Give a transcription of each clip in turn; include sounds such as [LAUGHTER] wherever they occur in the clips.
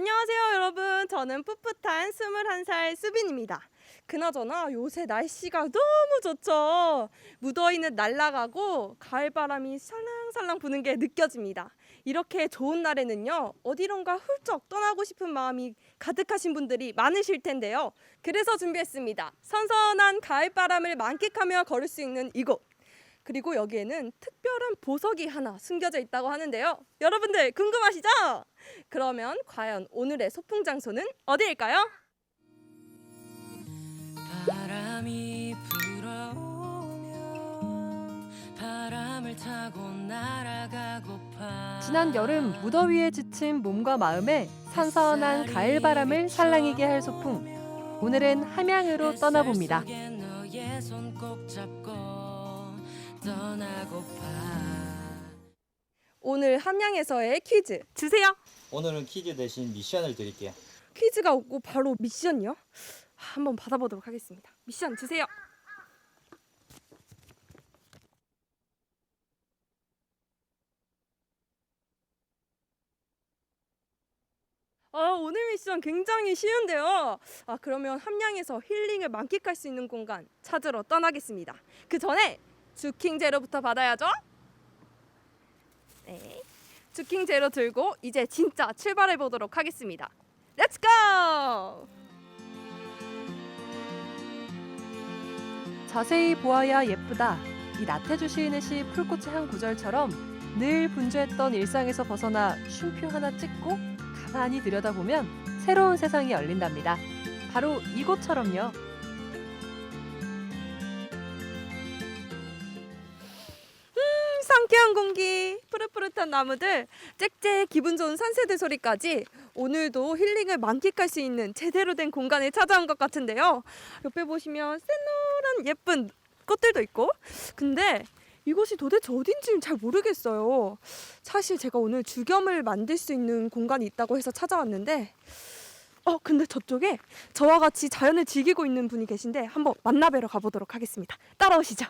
안녕하세요, 여러분. 저는 풋풋한 21살 수빈입니다. 그나저나 요새 날씨가 너무 좋죠. 무더위는 날아가고 가을 바람이 살랑살랑 부는 게 느껴집니다. 이렇게 좋은 날에는요, 어디론가 훌쩍 떠나고 싶은 마음이 가득하신 분들이 많으실 텐데요. 그래서 준비했습니다. 선선한 가을 바람을 만끽하며 걸을 수 있는 이곳. 그리고 여기에는 특별한 보석이 하나 숨겨져 있다고 하는데요. 여러분들 궁금하시죠? 그러면 과연 오늘의 소풍 장소는 어디일까요? 바람이 불어오면 바람을 타고 날아가고파 지난 여름 무더위에 지친 몸과 마음에 선선한 가을 바람을 살랑이게 할 소풍. 오늘은 함양으로 떠나봅니다. 속에 너의 손꼭 잡고 오늘 함양에서의 퀴즈 주세요. 오늘은 퀴즈 대신 미션을 드릴게요. 퀴즈가 오고 바로 미션이요? 한번 받아보도록 하겠습니다. 미션 주세요. 아, 오늘 미션 굉장히 쉬운데요. 아, 그러면 함양에서 힐링을 만끽할 수 있는 공간 찾으러 떠나겠습니다. 그 전에 주킹 제로부터 받아야죠. 네. 주킹 제로 들고 이제 진짜 출발해 보도록 하겠습니다. 렛츠 고! 자세히 보아야 예쁘다. 이 나태주 시인의 시 풀꽃의 한 구절처럼 늘 분주했던 일상에서 벗어나 쉼표 하나 찍고 가만히 들여다보면 새로운 세상이 열린답니다. 바로 이곳처럼요. 상쾌한 공기, 푸릇푸릇한 나무들, 짹짹 기분 좋은 산새들 소리까지 오늘도 힐링을 만끽할 수 있는 제대로 된 공간에 찾아온 것 같은데요. 옆에 보시면 새노란 예쁜 꽃들도 있고, 근데 이곳이 도대체 어딘지는 잘 모르겠어요. 사실 제가 오늘 주겸을 만들 수 있는 공간이 있다고 해서 찾아왔는데, 어, 근데 저쪽에 저와 같이 자연을 즐기고 있는 분이 계신데 한번 만나뵈러 가보도록 하겠습니다. 따라오시죠.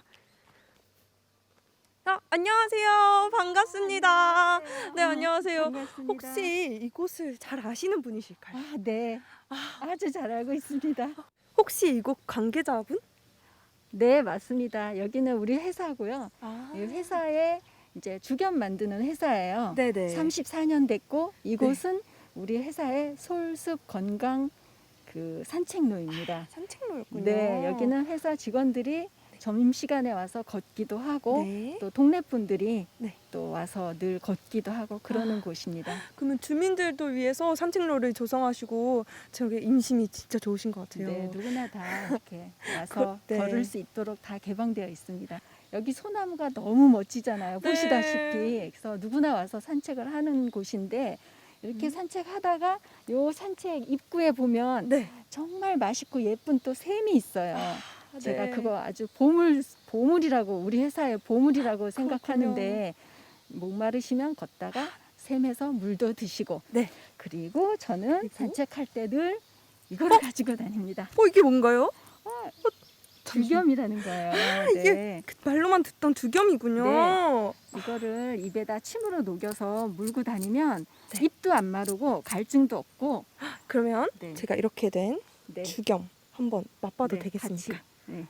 아, 안녕하세요. 반갑습니다. 네, 안녕하세요. 반갑습니다. 혹시 이곳을 잘 아시는 분이실까요? 아, 네. 아주 잘 알고 있습니다. 혹시 이곳 관계자분? 네, 맞습니다. 여기는 우리 회사고요. 아, 이 회사에 이제 주겸 만드는 회사예요. 네네. 34년 됐고 이곳은 우리 회사의 솔숲 건강 그 산책로입니다. 산책로였군요. 네, 여기는 회사 직원들이 점심 시간에 와서 걷기도 하고 네. 또 동네 분들이 네. 또 와서 늘 걷기도 하고 그러는 곳입니다. 그러면 주민들도 위해서 산책로를 조성하시고 저게 인심이 진짜 좋으신 것 같아요. 네, 누구나 다 이렇게 [LAUGHS] 와서 그- 네. 걸을 수 있도록 다 개방되어 있습니다. 여기 소나무가 너무 멋지잖아요. 네. 보시다시피 그래서 누구나 와서 산책을 하는 곳인데 이렇게 음. 산책하다가 요 산책 입구에 보면 네. 정말 맛있고 예쁜 또 샘이 있어요. 제가 네. 그거 아주 보물 보물이라고 우리 회사의 보물이라고 생각하는데 목마르시면 걷다가 샘에서 물도 드시고 네. 그리고 저는 그리고? 산책할 때 늘 이거를 가지고 다닙니다. 어, 이게 뭔가요? 주겸이라는 거예요. 아, [LAUGHS] 이게 네. 그 말로만 듣던 두겸이군요. 이거를 입에다 침으로 녹여서 물고 다니면 네. 입도 안 마르고 갈증도 없고 그러면 네. 제가 이렇게 된 네. 주겸 한번 맛봐도 네, 되겠습니까? 같이. 네.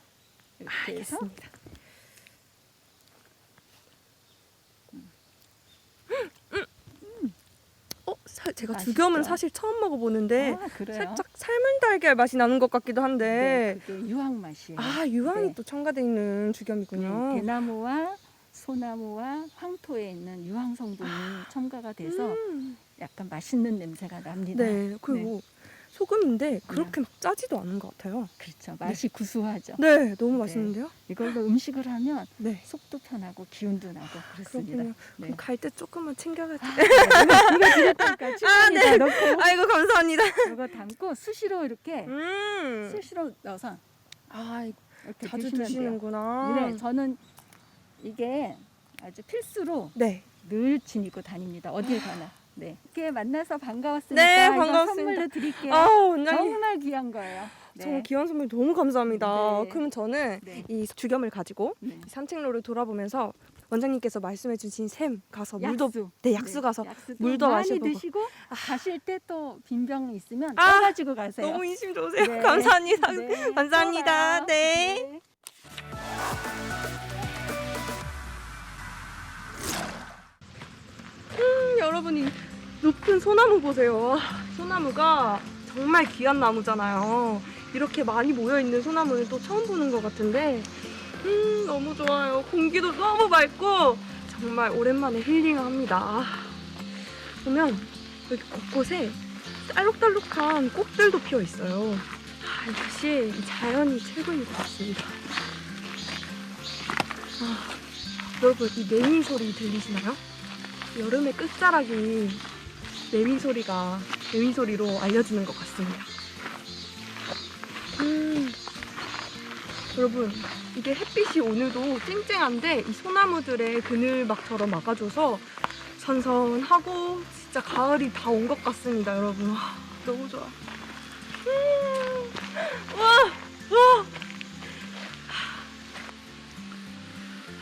이렇게 해서 알겠습니다. 음. 어, 사, 제가 맛있죠? 주겸은 사실 처음 먹어보는데 아, 그래요? 살짝 삶은 달걀 맛이 나는 것 같기도 네, 한데 그게 유황 맛이에요. 아 유황이 네. 또 첨가돼 있는 주겸이군요. 네, 대나무와 소나무와 황토에 있는 유황 성분이 첨가가 돼서 음, 약간 맛있는 냄새가 납니다. 네 그리고 소금인데 그렇게 막 짜지도 않은 것 같아요. 그렇죠. 맛이 구수하죠. 네 너무 맛있는데요. 이걸로 음식을 하면 네 속도 편하고 기운도 나고 그렇습니다. 그렇군요. 네. 그럼 갈 때 조금만 챙겨가지고. 이거 이거 드렸다니까 충분히 다 넣고 아이고 감사합니다. 이거 담고 수시로 이렇게 음. 수시로 넣어서 아 이거 이렇게 자주 드시면 돼요. 드시는구나. 네, 저는 이게 아주 필수로 네. 늘 지니고 다닙니다. 어딜 가나. 네. 이렇게 만나서 반가웠으니까 네, 이거 반갑습니다. 선물로 드릴게요. 아 원장님 정말 귀한 거예요. 네. 정말 귀한 선물 너무 감사합니다. 네. 그럼 저는 네. 이 주겸을 가지고 네. 이 산책로를 돌아보면서 원장님께서 말씀해주신 샘 가서 물도 약수. 네 약수 가서 약수도 물도 많이 마셔보고. 드시고 가실 때 또 빈병 있으면 아, 떠가지고 가세요. 너무 인심 좋으세요. 네. 감사합니다. 네, [LAUGHS] 감사합니다. 또 봐요. 네. 음, 여러분이 높은 소나무 보세요. 와, 소나무가 정말 귀한 나무잖아요. 이렇게 많이 모여 있는 소나무는 또 처음 보는 것 같은데, 음, 너무 좋아요. 공기도 너무 맑고, 정말 오랜만에 힐링합니다. 아, 보면 여기 곳곳에 딸록딸록한 꽃들도 피어 있어요. 아, 역시 이 자연이 최고인 것 같습니다. 아, 여러분, 이 매미 소리 들리시나요? 여름의 끝자락이 매미 소리가 매미 소리로 알려지는 것 같습니다. 음, 여러분, 이게 햇빛이 오늘도 쨍쨍한데 이 소나무들의 그늘막처럼 막아줘서 선선하고 진짜 가을이 다 온 것 같습니다, 여러분. 와, 너무 좋아. 음, 와, 와.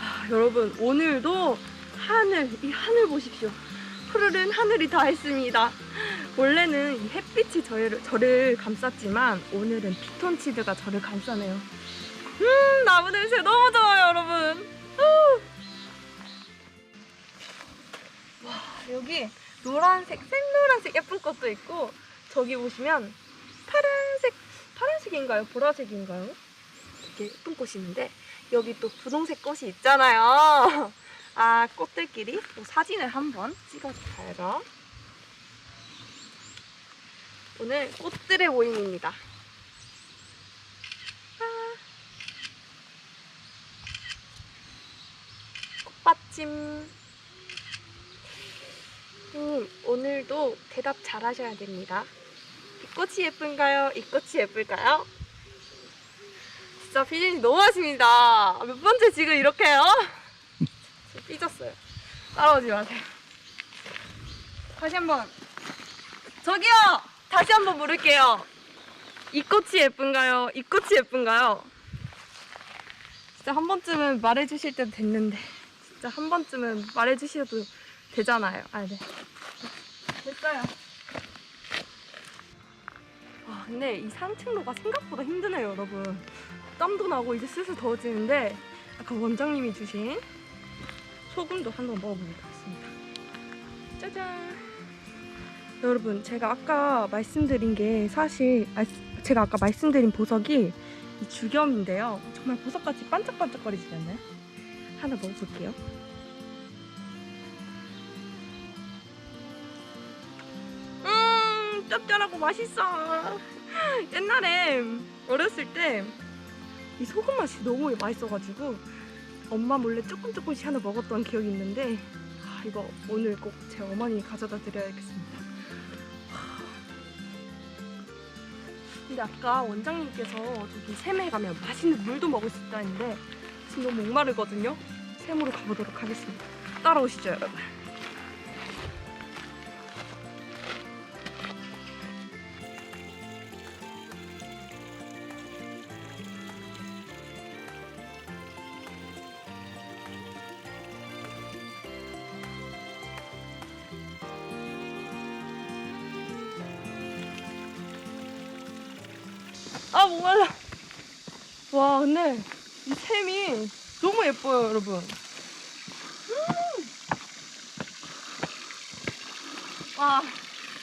아, 여러분 오늘도 하늘 이 하늘 보십시오. 푸르른 하늘이 다 했습니다. 원래는 이 햇빛이 저를, 저를 감쌌지만 오늘은 피톤치드가 저를 감싸네요. 음 나무 냄새 너무 좋아요 여러분. 후. 와 여기 노란색 생노란색 예쁜 꽃도 있고 저기 보시면 파란색 파란색인가요 보라색인가요? 되게 예쁜 꽃이 있는데 여기 또 분홍색 꽃이 있잖아요. 아 꽃들끼리 또 사진을 한번 찍어볼까요? 오늘 꽃들의 모임입니다. 아. 꽃받침. 음, 오늘도 대답 잘 하셔야 됩니다. 이 꽃이 예쁜가요? 이 꽃이 예쁠까요? 진짜 피디님 너무 하십니다. 몇 번째 지금 이렇게 해요? 삐졌어요. 따라오지 마세요. 다시 한번. 저기요! 다시 한번 물을게요. 이 꽃이 예쁜가요? 이 꽃이 예쁜가요? 진짜 한 번쯤은 말해주실 때도 됐는데. 진짜 한 번쯤은 말해주셔도 되잖아요. 아, 네. 됐어요. 아, 근데 이 산책로가 생각보다 힘드네요, 여러분. 땀도 나고 이제 슬슬 더워지는데 아까 원장님이 주신 소금도 한번 먹어보도록 하겠습니다. 짜잔. 여러분, 제가 아까 말씀드린 게 사실 아, 제가 아까 말씀드린 보석이 이 주겸인데요. 정말 보석같이 반짝반짝거리지 않나요? 하나 먹어볼게요. 음, 짭짤하고 맛있어. 옛날에 어렸을 때 이 소금 맛이 너무 맛있어가지고 엄마 몰래 조금 조금씩 하나 먹었던 기억이 있는데 아, 이거 오늘 꼭 제 어머니 가져다 드려야겠습니다. 하. 근데 아까 원장님께서 저기 샘에 가면 맛있는 물도 먹을 수 있다는데 지금 너무 목마르거든요. 샘으로 가보도록 하겠습니다. 따라오시죠, 여러분. 이 샘이 너무 예뻐요 여러분. 음! 와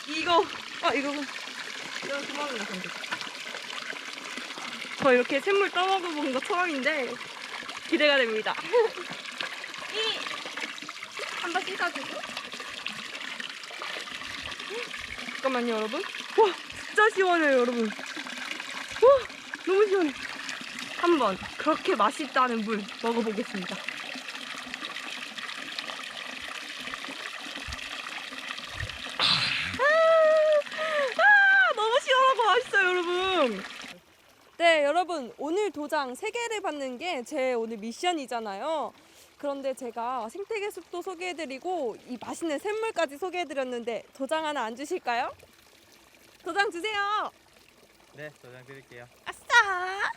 이거 아 이거. 이거 도망가 저 이렇게 샘물 떠먹어본 거 처음인데 기대가 됩니다. [LAUGHS] 이 한번 씻어주고 잠깐만요 여러분. 와 진짜 시원해요 여러분. 와 너무 시원해. 한번 그렇게 맛있다는 물 먹어보겠습니다 아, 너무 시원하고 맛있어요 여러분 네 여러분 오늘 도장 3개를 받는 게 제 오늘 미션이잖아요 그런데 제가 생태계 숲도 소개해드리고 이 맛있는 샘물까지 소개해드렸는데 도장 하나 안 주실까요? 도장 주세요 네, 도장 드릴게요. 아싸!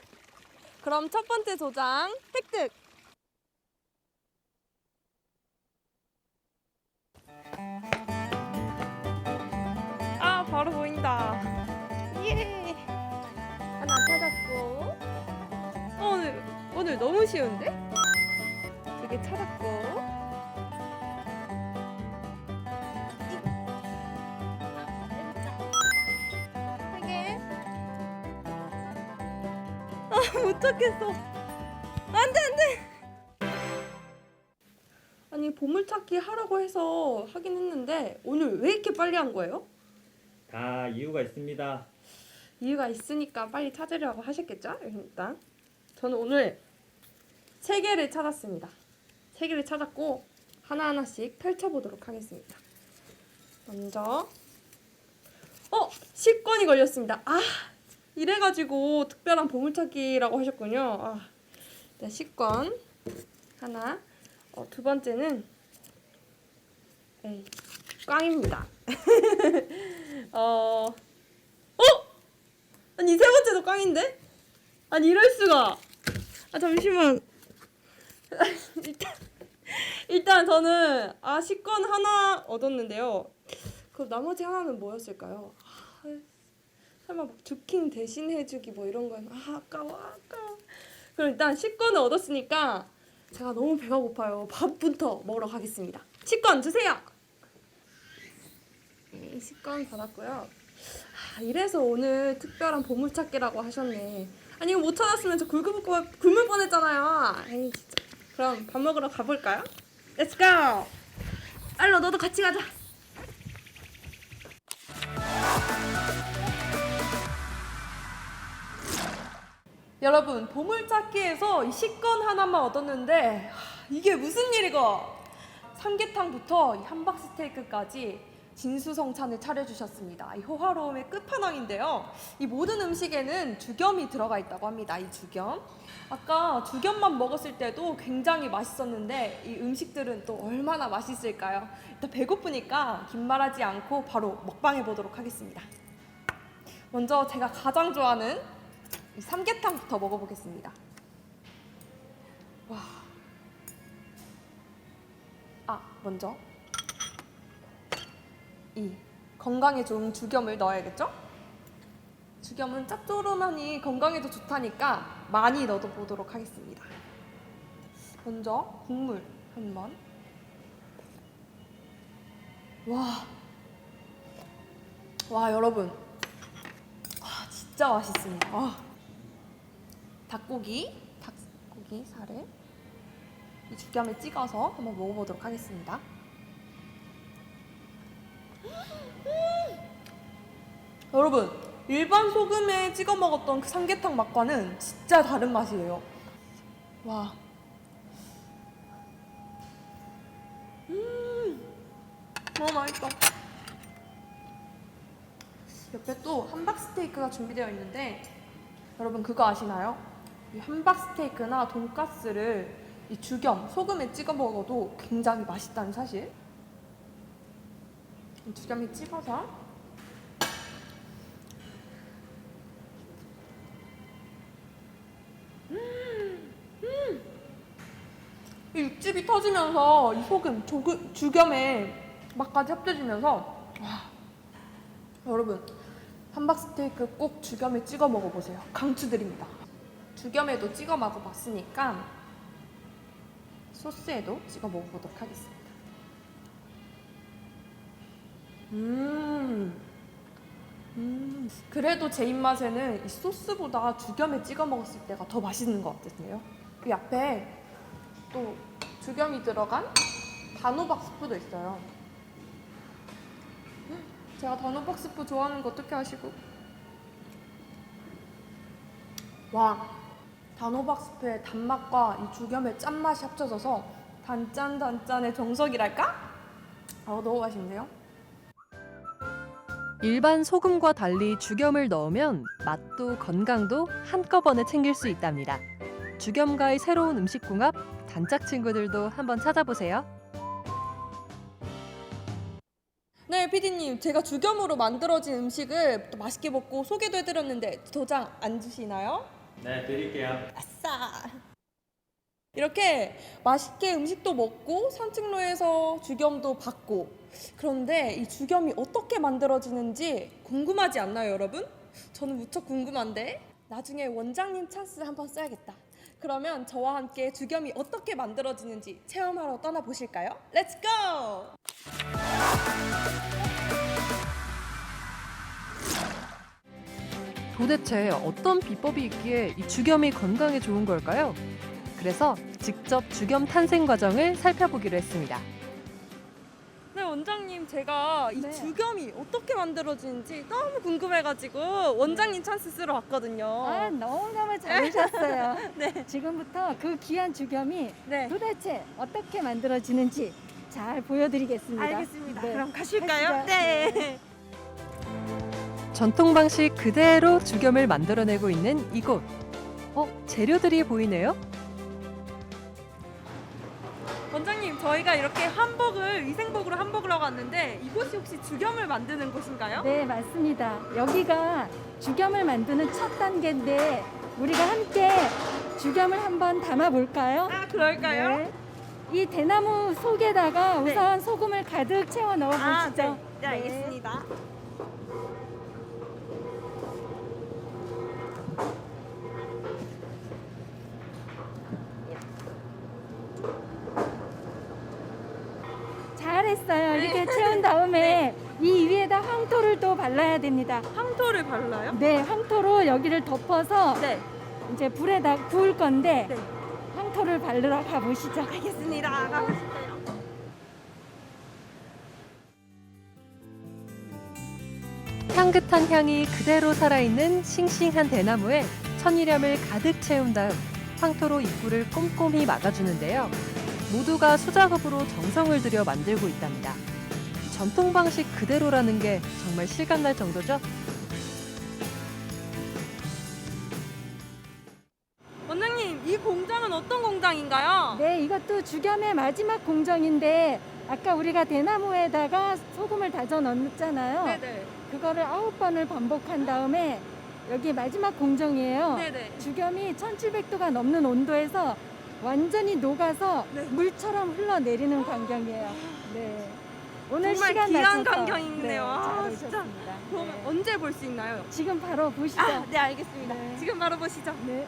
그럼 첫 번째 도장 획득! 아, 바로 보인다. 예! 하나 찾았고. 어, 오늘, 오늘 너무 쉬운데? 두 개 찾았고. 못 찾겠어. 안 돼, 안 돼. 아니, 보물찾기 하라고 해서 하긴 했는데 오늘 왜 이렇게 빨리 한 거예요? 다 이유가 있습니다. 이유가 있으니까 빨리 찾으려고 하셨겠죠? 일단 저는 오늘 세 개를 찾았습니다. 세 개를 찾았고 하나 하나씩 펼쳐보도록 하겠습니다. 먼저 어 식권이 걸렸습니다. 아 이래가지고 특별한 보물찾기라고 하셨군요. 아, 네, 식권 하나. 어, 두 번째는 에이, 꽝입니다. [LAUGHS] 어, 어? 아니 세 번째도 꽝인데? 아니 이럴 수가. 아 잠시만. [LAUGHS] 일단 일단 저는 아 식권 하나 얻었는데요. 그 나머지 하나는 뭐였을까요? 아, 설마 막 주킹 대신 해주기 뭐 이런 건 아, 아까워 아까워. 그럼 일단 식권을 얻었으니까 제가 너무 배가 고파요. 밥부터 먹으러 가겠습니다. 식권 주세요. 네, 식권 받았고요. 아, 이래서 오늘 특별한 보물찾기라고 하셨네. 아니 못 찾았으면 저 뻔- 굶을 뻔했잖아요. 에이 진짜. 그럼 밥 먹으러 가볼까요? Let's. 알로 너도 같이 가자. 여러분 보물찾기에서 이 식권 하나만 얻었는데 하, 이게 무슨 일이고? 삼계탕부터 이 함박스테이크까지 진수성찬을 차려주셨습니다. 이 호화로움의 끝판왕인데요. 이 모든 음식에는 죽염이 들어가 있다고 합니다. 이 죽염. 아까 죽염만 먹었을 때도 굉장히 맛있었는데 이 음식들은 또 얼마나 맛있을까요? 일단 배고프니까 긴 말하지 않고 바로 먹방해 보도록 하겠습니다. 먼저 제가 가장 좋아하는 이 삼계탕부터 먹어보겠습니다. 와. 아, 먼저 이 건강에 좋은 죽염을 넣어야겠죠? 죽염은 짭조름하니 건강에도 좋다니까 많이 넣어 보도록 하겠습니다. 먼저 국물 한번. 와. 와, 여러분. 와, 진짜 맛있습니다. 와. 닭고기, 닭고기 살을 이 죽염에 찍어서 한번 먹어보도록 하겠습니다. [GASPS] 여러분, 일반 소금에 찍어 먹었던 그 삼계탕 맛과는 진짜 다른 맛이에요. 와. 음, 너무 맛있다. 옆에 또 함박 스테이크가 준비되어 있는데 여러분 그거 아시나요? 이 함박 스테이크나 돈가스를 이 죽염 소금에 찍어 먹어도 굉장히 맛있다는 사실. 이 죽염에 찍어서 이 육즙이 터지면서 이 소금, 조금, 죽염의 맛까지 합쳐지면서 와. 여러분 함박 스테이크 꼭 죽염에 찍어 먹어보세요. 강추드립니다. 죽염에도 찍어 먹어봤으니까 소스에도 찍어 먹어보도록 하겠습니다. 음. 음. 그래도 제 입맛에는 이 소스보다 죽염에 찍어 먹었을 때가 더 맛있는 것 같은데요. 그 앞에 또 죽염이 들어간 단호박 스프도 있어요. 음, 제가 단호박 스프 좋아하는 거 어떻게 아시고? 와, 단호박 스프의 단맛과 이 죽염의 짠맛이 합쳐져서 단짠 단짠의 정석이랄까? 아, 너무 맛있네요. 일반 소금과 달리 죽염을 넣으면 맛도 건강도 한꺼번에 챙길 수 있답니다. 죽염과의 새로운 음식 궁합 단짝 친구들도 한번 찾아보세요. 네, 피디님, 제가 죽염으로 만들어진 음식을 또 맛있게 먹고 소개도 해드렸는데 도장 안 주시나요? 네, 드릴게요. 아싸! 이렇게 맛있게 음식도 먹고 산책로에서 죽염도 받고 그런데 이 죽염이 어떻게 만들어지는지 궁금하지 않나요, 여러분? 저는 무척 궁금한데 나중에 원장님 찬스 한번 써야겠다. 그러면 저와 함께 죽염이 어떻게 만들어지는지 체험하러 떠나 보실까요? 렛츠 고! 도대체 어떤 비법이 있기에 이 죽염이 건강에 좋은 걸까요? 그래서 직접 죽염 탄생 과정을 살펴보기로 했습니다. 네 원장님 제가 이 네. 죽염이 어떻게 만들어지는지 너무 궁금해가지고 원장님 찬스 쓰러 왔거든요. 아, 너무너무 잘하셨어요. [LAUGHS] 네. 지금부터 그 귀한 죽염이 네. 도대체 어떻게 만들어지는지 잘 보여드리겠습니다. 알겠습니다. 네. 그럼 가실까요? 가시죠. 네. 전통 방식 그대로 죽염을 만들어내고 있는 이곳. 어, 재료들이 보이네요. 원장님 저희가 이렇게 한복을 위생복으로 한복을 하고 왔는데 이곳이 혹시 죽염을 만드는 곳인가요? 네, 맞습니다. 여기가 죽염을 만드는 첫 단계인데 우리가 함께 죽염을 한번 담아 볼까요? 아 그럴까요? 네. 이 대나무 속에다가 네. 우선 소금을 가득 채워 넣어 아, 보시죠. 네. 네, 알겠습니다. 했어요. 네. 이렇게 채운 다음에 이 위에다 황토를 또 발라야 됩니다. 황토를 발라요? 네, 황토로 여기를 덮어서 네. 이제 불에다 구울 건데 네. 황토를 바르러 가보시죠. 알겠습니다. 가보실게요. 향긋한 향이 그대로 살아있는 싱싱한 대나무에 천일염을 가득 채운 다음 황토로 입구를 꼼꼼히 막아주는데요. 모두가 수작업으로 정성을 들여 만들고 있답니다. 전통 방식 그대로라는 게 정말 실감날 정도죠? 원장님 이 공장은 어떤 공장인가요? 네, 이것도 죽염의 마지막 공정인데 아까 우리가 대나무에다가 소금을 다져 넣었잖아요. 네네. 그거를 아홉 번을 반복한 다음에 여기 마지막 공정이에요. 네네. 죽염이 1700도가 넘는 온도에서 완전히 녹아서 네. 물처럼 흘러내리는 광경이에요. 네. 오늘 정말 시간 귀한 광경이네요. 네, 아, 잘 진짜. 오셨습니다. 그러면 네. 언제 볼 수 있나요? 지금 바로 보시죠. 아, 네 알겠습니다. 네. 지금 바로 보시죠. 네.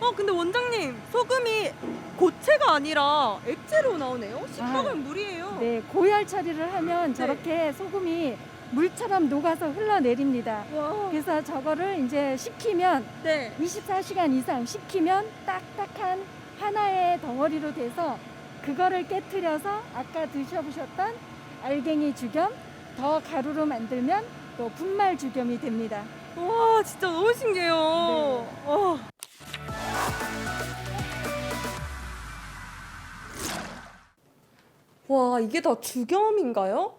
어 근데 원장님 소금이 고체가 아니라 액체로 나오네요. 식빵은 아, 물이에요. 네, 고열 처리를 하면 저렇게 소금이 물처럼 녹아서 흘러내립니다. 와. 그래서 저거를 이제 식히면 네. 24시간 이상 식히면 딱딱한 하나의 덩어리로 돼서 그거를 깨트려서 아까 드셔보셨던 알갱이 죽염 더 가루로 만들면 또 분말 죽염이 됩니다. 와 진짜 너무 신기해요. 네. 와. 와 이게 다 죽염인가요?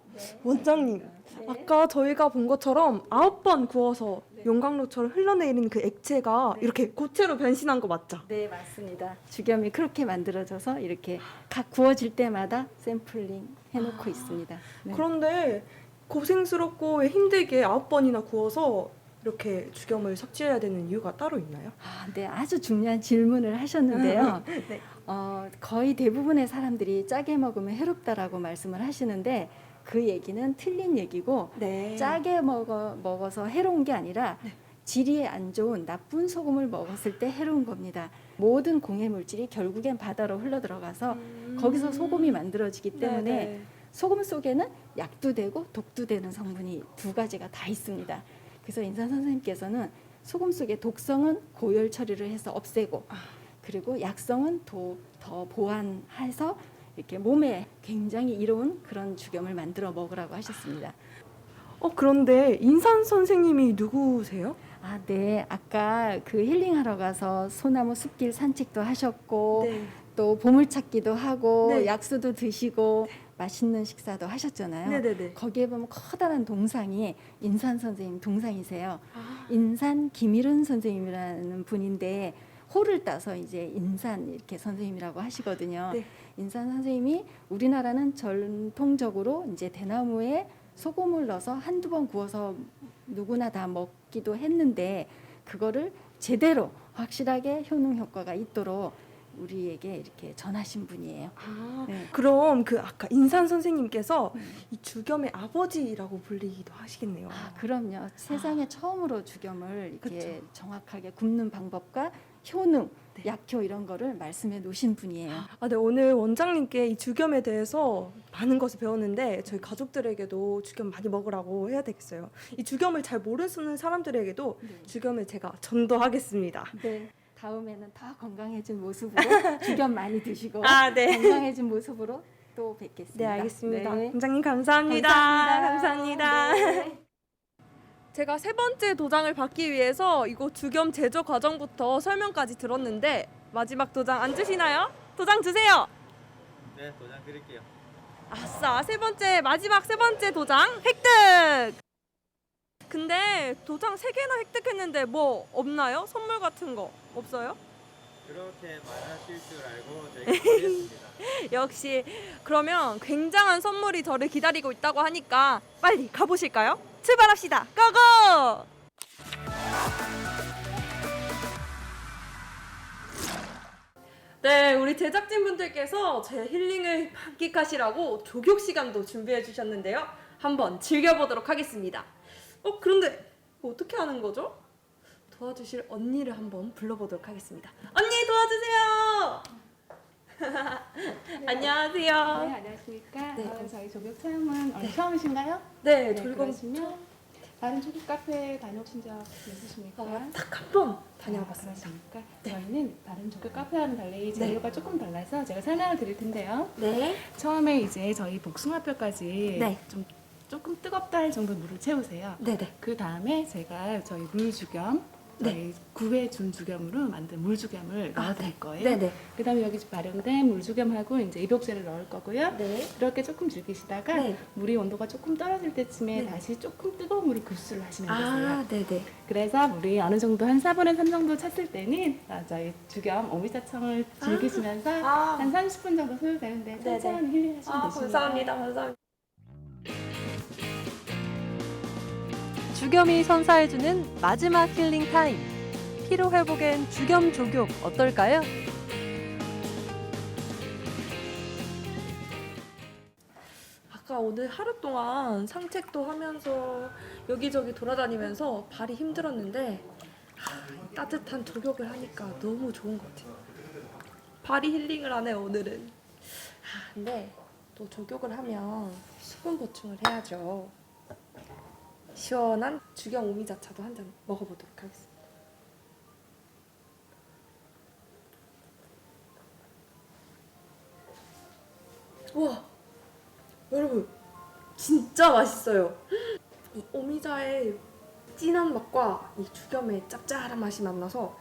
원장님 아까 저희가 본 것처럼 아홉 번 구워서 용광로처럼 흘러내리는 그 액체가 이렇게 고체로 변신한 거 맞죠? 네, 맞습니다. 죽염이 그렇게 만들어져서 이렇게 각 구워질 때마다 샘플링 해놓고 있습니다. 네. 그런데 고생스럽고 왜 힘들게 아홉 번이나 구워서 이렇게 죽염을 섭취해야 되는 이유가 따로 있나요? 아, 네, 아주 중요한 질문을 하셨는데요. [LAUGHS] 네. 어, 거의 대부분의 사람들이 짜게 먹으면 해롭다라고 말씀을 하시는데 그 얘기는 틀린 얘기고 네. 짜게 먹어, 먹어서 해로운 게 아니라 질이 안 좋은 나쁜 소금을 먹었을 때 해로운 겁니다. 모든 공해 물질이 결국엔 바다로 흘러 들어가서 거기서 소금이 만들어지기 때문에 음. 네네. 소금 속에는 약도 되고 독도 되는 성분이 두 가지가 다 있습니다. 그래서 인산 선생님께서는 소금 속의 독성은 고열 처리를 해서 없애고 아. 그리고 약성은 더, 더 보완해서 이렇게 몸에 굉장히 이로운 그런 죽염을 만들어 먹으라고 하셨습니다. 어 그런데 인산 선생님이 누구세요? 아, 네. 아까 그 힐링하러 가서 소나무 숲길 산책도 하셨고 네. 또 보물찾기도 하고 네. 약수도 드시고 맛있는 식사도 하셨잖아요. 네네네. 거기에 보면 커다란 동상이 인산 선생님 동상이세요. 아, 인산 김일은 선생님이라는 분인데 호를 따서 이제 인산 이렇게 선생님이라고 하시거든요. 네. 인산 선생님이 우리나라는 전통적으로 이제 대나무에 소금을 넣어서 한두 번 구워서 누구나 다 먹기도 했는데 그거를 제대로 확실하게 효능 효과가 있도록 우리에게 이렇게 전하신 분이에요. 아, 네. 그럼 그 아까 인산 선생님께서 음. 이 주겸의 아버지라고 불리기도 하시겠네요. 아, 그럼요. 세상에 처음으로 주겸을 이렇게 그쵸. 정확하게 굽는 방법과 효능, 네. 약효 이런 거를 말씀해 놓으신 분이에요. 아, 네, 오늘 원장님께 이 주겸에 대해서 많은 것을 배웠는데 저희 가족들에게도 주겸 많이 먹으라고 해야 되겠어요. 이 주겸을 잘 모르는 사람들에게도 네. 주겸을 제가 전도하겠습니다. 네. 다음에는 더 건강해진 모습으로 [LAUGHS] 주겸 많이 드시고 아, 네. 건강해진 모습으로 또 뵙겠습니다. 네, 알겠습니다. 네. 원장님 감사합니다. 감사합니다. 감사합니다. 네. 제가 세 번째 도장을 받기 위해서 이거 주겸 제조 과정부터 설명까지 들었는데 마지막 도장 안 주시나요? 도장 주세요. 네, 도장 드릴게요. 아싸 세 번째 마지막 세 번째 도장 획득. 근데 도장 세 개나 획득했는데 뭐 없나요? 선물 같은 거 없어요? 그렇게 말하실 줄 알고 저희가. [LAUGHS] 역시 그러면 굉장한 선물이 저를 기다리고 있다고 하니까 빨리 가보실까요? 출발합시다. 고고! 네, 우리 제작진분들께서 제 힐링을 만끽하시라고 조격 시간도 준비해 주셨는데요. 한번 즐겨보도록 하겠습니다. 어, 그런데 어떻게 하는 거죠? 도와주실 언니를 한번 불러보도록 하겠습니다. 언니 도와주세요! 안녕하세요. 네, 안녕하십니까. 네. 어, 저희 조교 체험은 오늘 처음이신가요? 네, 네, 즐거운 그러시면 다른 조교 카페 다녀오신 적 있으십니까? 어, 딱한 번 아, 다녀봤습니다. 그러십니까? 저희는 다른 조교 카페와는 달리 재료가 조금 달라서 제가 설명을 드릴 텐데요. 네. 처음에 이제 저희 복숭아뼈까지 네. 좀 조금 뜨겁다 할 정도 물을 채우세요. 네 네. 그 다음에 제가 저희 물 주겸, 저희 구회 준주겸으로 만든 물주겸을 아, 넣어드릴 네. 거예요. 네네. 그 다음에 여기 발효된 물주겸하고 이제 입욕제를 넣을 거고요. 네. 그렇게 조금 즐기시다가 네. 물이 온도가 조금 떨어질 때쯤에 네. 다시 조금 뜨거운 물을 급수를 하시면 되세요. 아, 네네. 그래서 물이 어느 정도 한 4분의 3 정도 찼을 때는 아, 저희 주겸 오미자청을 즐기시면서 아, 한 30분 정도 소요되는데. 천천히 힐링하시면 아 되십니다. 감사합니다. 감사합니다. 주겸이 선사해주는 마지막 힐링 타임. 피로 회복엔 주겸 조교 어떨까요? 아까 오늘 하루 동안 산책도 하면서 여기저기 돌아다니면서 발이 힘들었는데 아, 따뜻한 조격을 하니까 너무 좋은 것 같아요. 발이 힐링을 하네 오늘은. 아, 근데 또 조격을 하면 수분 보충을 해야죠. 시원한 주경 오미자차도 한 잔 먹어보도록 하겠습니다. 와 여러분 진짜 맛있어요. 이 오미자의 진한 맛과 이 주겸의 짭짤한 맛이 만나서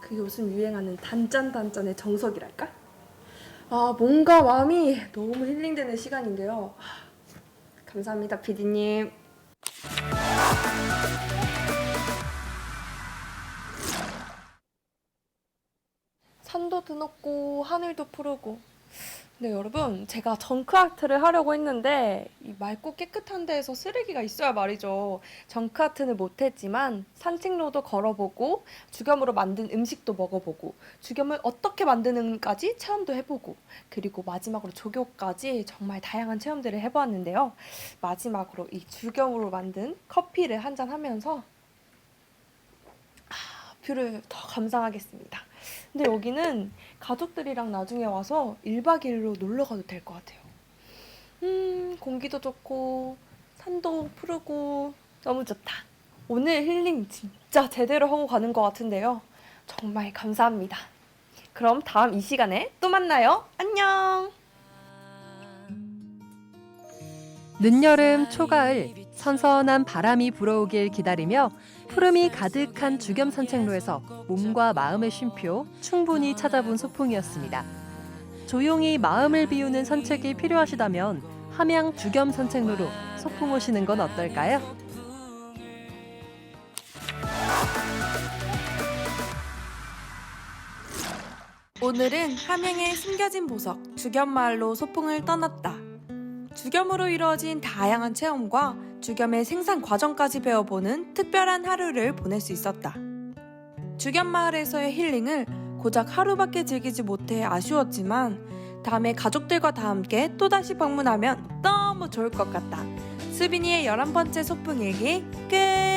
그 요즘 유행하는 단짠 단짠의 정석이랄까? 아 뭔가 마음이 너무 힐링되는 시간인데요. 아, 감사합니다 피디님. 산도 드높고 하늘도 푸르고 근데 여러분 제가 정크 아트를 하려고 했는데 이 맑고 깨끗한 데에서 쓰레기가 있어야 말이죠. 정크 아트는 못했지만 산책로도 걸어보고 주겸으로 만든 음식도 먹어보고 주겸을 어떻게 만드는까지 체험도 해보고 그리고 마지막으로 조교까지 정말 다양한 체험들을 해보았는데요. 마지막으로 이 주겸으로 만든 커피를 한 잔 하면서 아, 뷰를 더 감상하겠습니다. 근데 여기는 가족들이랑 나중에 와서 1박 2일로 놀러 가도 될 것 같아요. 음, 공기도 좋고, 산도 푸르고, 너무 좋다. 오늘 힐링 진짜 제대로 하고 가는 것 같은데요. 정말 감사합니다. 그럼 다음 이 시간에 또 만나요. 안녕! 늦여름 초가을 선선한 바람이 불어오길 기다리며 푸름이 가득한 주겸 산책로에서 몸과 마음의 쉼표 충분히 찾아본 소풍이었습니다. 조용히 마음을 비우는 산책이 필요하시다면 함양 주겸 산책로로 소풍 오시는 건 어떨까요? 오늘은 함양의 숨겨진 보석 주겸마을로 소풍을 떠났다. 주겸으로 이루어진 다양한 체험과 주겸의 생산 과정까지 배워보는 특별한 하루를 보낼 수 있었다. 주겸 마을에서의 힐링을 고작 하루밖에 즐기지 못해 아쉬웠지만 다음에 가족들과 다 함께 또다시 방문하면 너무 좋을 것 같다. 수빈이의 11번째 소풍 일기 끝!